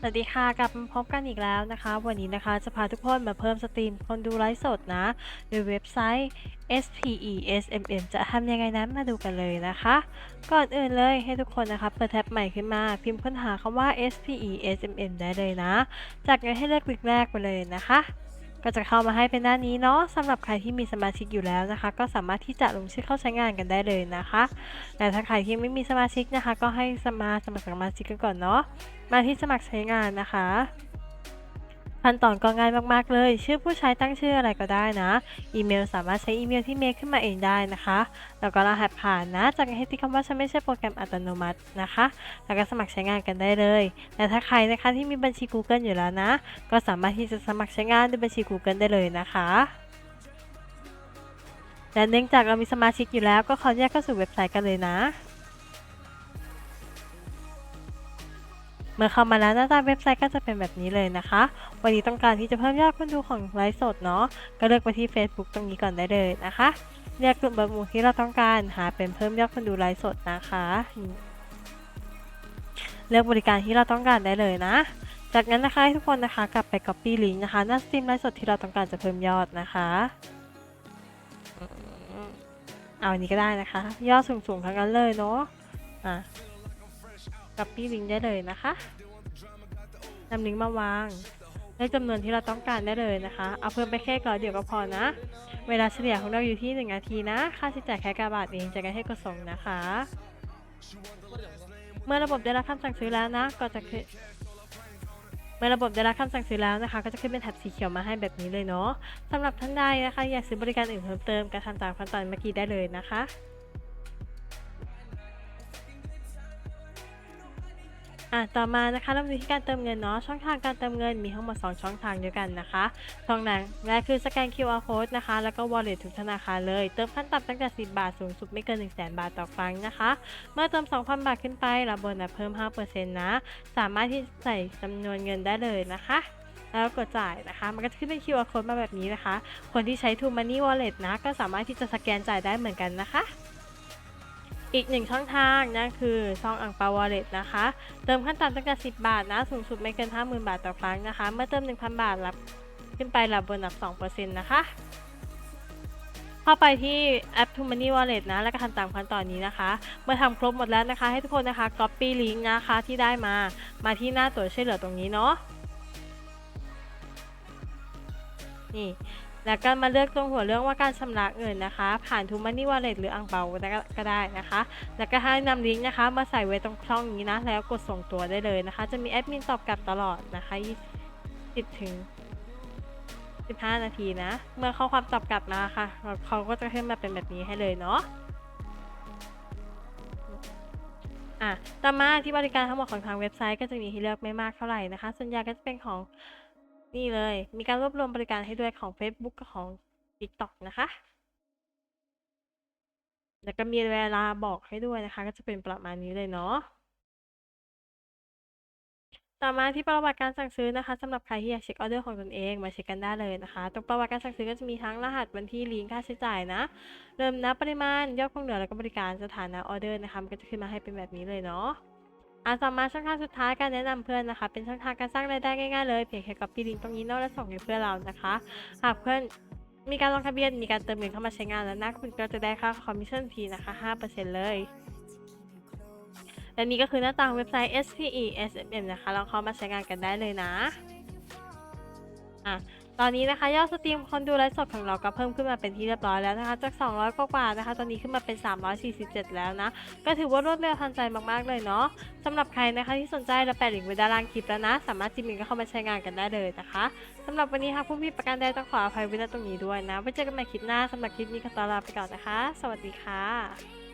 สวัสดีค่ะกลับมาพบกันอีกแล้วนะคะ วันนี้นะคะจะพาทุกคนมาเพิ่มสตรีมคนดูไลฟ์สดนะโดยเว็บไซต์ SPESMM จะทำยังไงนั้นมาดูกันเลยนะคะ ก่อนอื่นเลยให้ทุกคนนะคะเปิดแท็บใหม่ขึ้นมาพิมพ์ค้นหาคำว่า SPESMM ได้เลยนะ จากนั้นให้เลือกคลิกแรกไปเลยนะคะ ก็จะเข้ามาให้เป็นหน้านี้เนาะสำหรับใครที่มีสมาชิกอยู่แล้วนะคะ ก็สามารถที่จะลงชื่อเข้าใช้งานกันได้เลยนะคะแต่ถ้าใครที่ไม่มีสมาชิกนะคะ ก็ให้สมาสมัครสมาชิกกันก่อนเนาะมาที่สมัครใช้งานนะคะ ขั้นตอนก็ง่ายมากๆเลย ชื่อผู้ใช้ตั้งชื่ออะไรก็ได้นะ อีเมลสามารถใช้อีเมลที่เมคขึ้นมาเองได้นะคะ แล้วก็รหัสผ่านนะ จากให้ที่คำว่าฉันไม่ใช่โปรแกรมอัตโนมัตินะคะ แล้วก็สมัครใช้งานกันได้เลย แต่ถ้าใครนะคะที่มีบัญชี Google อยู่แล้วนะ ก็สามารถที่จะสมัครใช้งานด้วยบัญชี Google ได้เลยนะคะและเนื่องจากเรามีสมาชิกอยู่แล้วก็ขออนุญาตเข้าสู่เว็บไซต์กันเลยนะ เมื่อเข้ามาแล้วหน้าตาเว็บไซต์ก็จะเป็นแบบนี้เลยนะคะ วันนี้ต้องการที่จะเพิ่มยอดคนดูของไลฟ์สดเนาะก็เลือกไปที่ Facebook ตรงนี้ก่อนได้เลยนะคะเลือกกลุ่มประมูลที่เราต้องการหาเป็นเพิ่มยอดคนดูไลฟ์สดนะคะเลือกบริการที่เราต้องการได้เลยนะ จากนั้นนะคะทุกคนนะคะกลับไป Copy Link นะคะหน้าสตรีมไลฟ์สดที่เราต้องการจะเพิ่มยอดนะคะเอาอันนี้ก็ได้นะคะ ยอดสูงๆทั้งนั้นเลยเนาะอะ Copy Link ได้เลยนะคะ นำลิงก์มาวางเลือกจำนวนที่เราต้องการได้เลยนะคะ เอาเพิ่มไปแค่ก่อนเดี๋ยวก็พอนะ เวลาเฉลี่ยของเราอยู่ที่1นาทีนะ ค่าใช้จ่ายแค่กาบาทเองจากการให้กดส่งนะคะ เมื่อระบบได้รับคำสั่งซื้อแล้วนะ ก็จะขึ้นเมื่อระบบได้รับคำสั่งซื้อแล้วนะคะ ก็จะขึ้นเป็นแถบสีเขียวมาให้แบบนี้เลยเนาะสำหรับท่านใดนะคะ อยากซื้อบริการอื่นเพิ่มเติมก็ทำตามขั้นตอนเมื่อกี้ได้เลยนะคะ อะต่อมานะคะเรามาดูที่การเติมเงินเนาะช่องทางการเติมเงินมีทั้งหมด 2 ช่องทางด้วยกันนะคะช่องทางแรกคือสแกน QR code นะคะ แล้วก็ wallet ทุกธนาคารเลย เติมขั้นต่ำตั้งแต่ 10 บาทสูงสุดไม่เกิน 1 0 0 0 0แบาทต่อครั้งนะคะ เมื่อเติม 2,000 บาทขึ้นไปรับโบนัสเพิ่ม 5%นะ สามารถที่ใส่จำนวนเงินได้เลยนะคะแล้วกดจ่ายนะคะ มันก็จะขึ้นเป็น QR code มาแบบนี้นะคะ คนที่ใช้ True Money Wallet นะ ก็สามารถที่จะสแกนจ่ายได้เหมือนกันนะคะ อีกหนึ่งช่องทางนั่นคือช่องอังเปาวอลเล็ตนะคะ เติมขั้นต่ำตั้งแต่ 10 บาทนะ สูงสุดไม่เกิน 50,000 บาทต่อครั้งนะคะ เมื่อเติม 1,000 บาทรับขึ้นไปรับโบนัส2%นะคะเข้าไปที่แอป t o Money Wallet นะ แล้วก็ทำตามขั้นตอนนี้นะคะ เมื่อทำครบหมดแล้วนะคะ ให้ทุกคนนะคะ Copy Link นะคะที่ได้มา มาที่หน้าตัวช่วยเหลือตรงนี้เนาะ นี่ แล้วก็มาเลือกตรงหัวเรื่องว่าการชำระเงินนะคะ ผ่านทูมันนี่วอลเล็ตหรืออังเปาก็ได้นะคะ แล้วก็ให้นำลิงก์นะคะ มาใส่ไว้ตรงช่องนี้นะ แล้วกดส่งตัวได้เลยนะคะ จะมีแอดมินตอบกลับตลอดนะคะ20ถึง15 นาทีนะ เมื่อข้อความตอบกลับมาค่ะ เขาก็จะขึ้นมาเป็นแบบนี้ให้เลยเนาะอะต่อมาที่บริการทั้งหมดของทางเว็บไซต์ก็จะมีให้เลือกไม่มากเท่าไหร่นะคะ ส่วนใหญ่ก็จะเป็นของ นี่เลย มีการรวบรวมบริการให้ด้วยของ Facebook กับของ TikTok นะคะ แล้วก็มีเวลาบอกให้ด้วยนะคะ ก็จะเป็นประมาณนี้เลยเนาะต่อมาที่ประวัติการสั่งซื้อนะคะสำหรับใครที่อยากเช็คออเดอร์ของตนเองมาเช็คกันได้เลยนะคะตรงประวัติการสั่งซื้อก็จะมีทั้งรหัสวันที่ลิงก์ค่าใช้จ่ายนะ เริ่มนับปริมาณยอดคงเหลือแล้วก็บริการสถานะออเดอร์นะคะมันก็จะขึ้นมาให้เป็นแบบนี้เลยเนาะ อะต่อมาช่องทางสุดท้ายการแนะนำเพื่อนนะคะ เป็นช่องทางการสร้างรายได้ง่ายๆเลยเพียงแค่ copy link ตรงนี้เนาะแล้วส่งให้เพื่อนเรานะคะหากเพื่อนมีการลงทะเบียนมีการเติมเงินเข้ามาใช้งานแล้วนะคุณก็จะได้ค่าคอมมิชชั่นทีนะคะ 5%เลยและนี่ก็คือหน้าต่างเว็บไซต์ SPE SMM นะคะลองเข้ามาใช้งานกันได้เลยนะอะ ตอนนี้นะคะยอดสตรีมคนดูไลฟ์สดของเราก็เพิ่มขึ้นมาเป็นที่เรียบร้อยแล้วนะคะ จาก 200 กว่าๆนะคะ ตอนนี้ขึ้นมาเป็น 347 แล้วนะ ก็ถือว่ารวดเร็วทันใจมากๆเลยเนาะสำหรับใครนะคะที่สนใจเราแปะลิงก์ไว้ด้านล่างคลิปแล้วนะ สามารถจิ้มลิงก์เข้ามาใช้งานกันได้เลยนะคะสำหรับวันนี้ค่ะผู้พี่ประกันใดต้องขออภัยไว้ณตรงนี้ด้วยนะไว้เจอกันใหม่คลิปหน้าสำหรับคลิปนี้ก็ตอลาไปก่อนนะคะ สวัสดีค่ะ